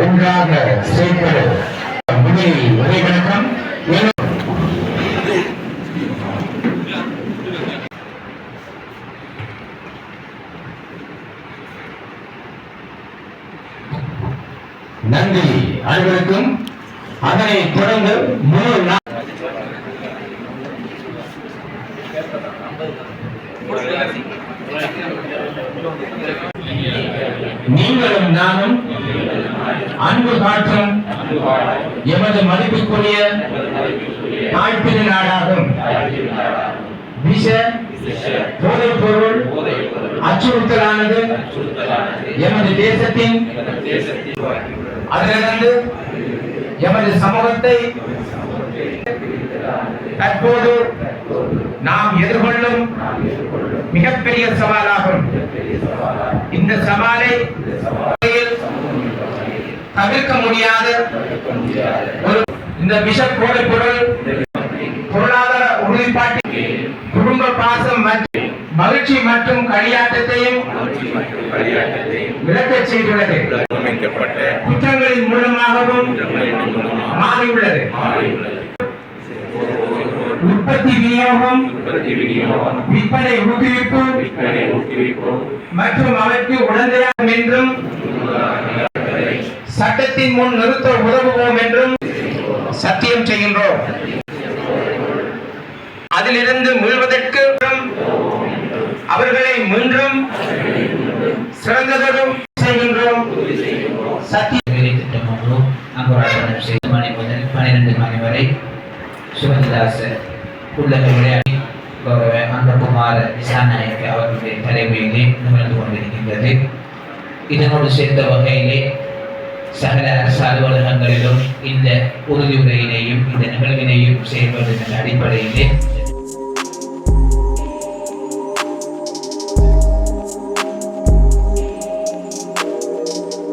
ஒன்றாக செயல்படு முடி உரை நன்றி அனைவருக்கும். அதனை தொடர்ந்து முழு நீங்களும் நானும் அன்பு காற்றும் எமது மதிப்புக்குரிய தாழ்த்தின நாடாகும். விஷ போதைப் பொருள் அச்சுறுத்தலானது எமது தேசத்தின் அதிலிருந்து எமது சமூகத்தை தற்போது நாம் எதிர்கொள்ளும் மிகப்பெரிய சவாலாகும். இந்த சவாலை தவிர்க்க முடியாத ஒரு இந்த விஷ போதைப் பொருள் பொருளாதார உறுதிப்பாட்டில் குடும்ப பாசம் மற்றும் மகிழ்ச்சி மற்றும் களியாட்டத்தையும் விளக்கச் செய்துள்ளது. குற்றங்களின் மூலமாகவும் மாறியுள்ளது. உற்பத்தி விநியோகம் விற்பனை ஊக்குவிப்பு மற்றும் அவருக்கு உடந்தையாகும் என்றும் சட்டத்தின் முன் நிறுத்த உதவுவோம் என்றும் சத்தியம் செய்கின்றோம். அதிலிருந்து மீள்வதற்கு அவர்களை மீண்டும் சிறந்ததொரு செய்கின்றோம். சத்தியம் மணி முதல் பன்னிரண்டு மணி வரை சிவனதாச உள்ளக விளையாடி கௌரவ அன்பகுமார திசாநாயக்க அவர்களுடைய தலைமையிலே நிகழ்ந்து கொண்டிருக்கின்றது. இதனோடு சேர்ந்த வகையிலே சகல அரசு அலுவலகங்களிலும் இந்த உறுதிமுறையினையும் இந்த நிகழ்வினையும் செயல்படுகின்ற அடிப்படையிலே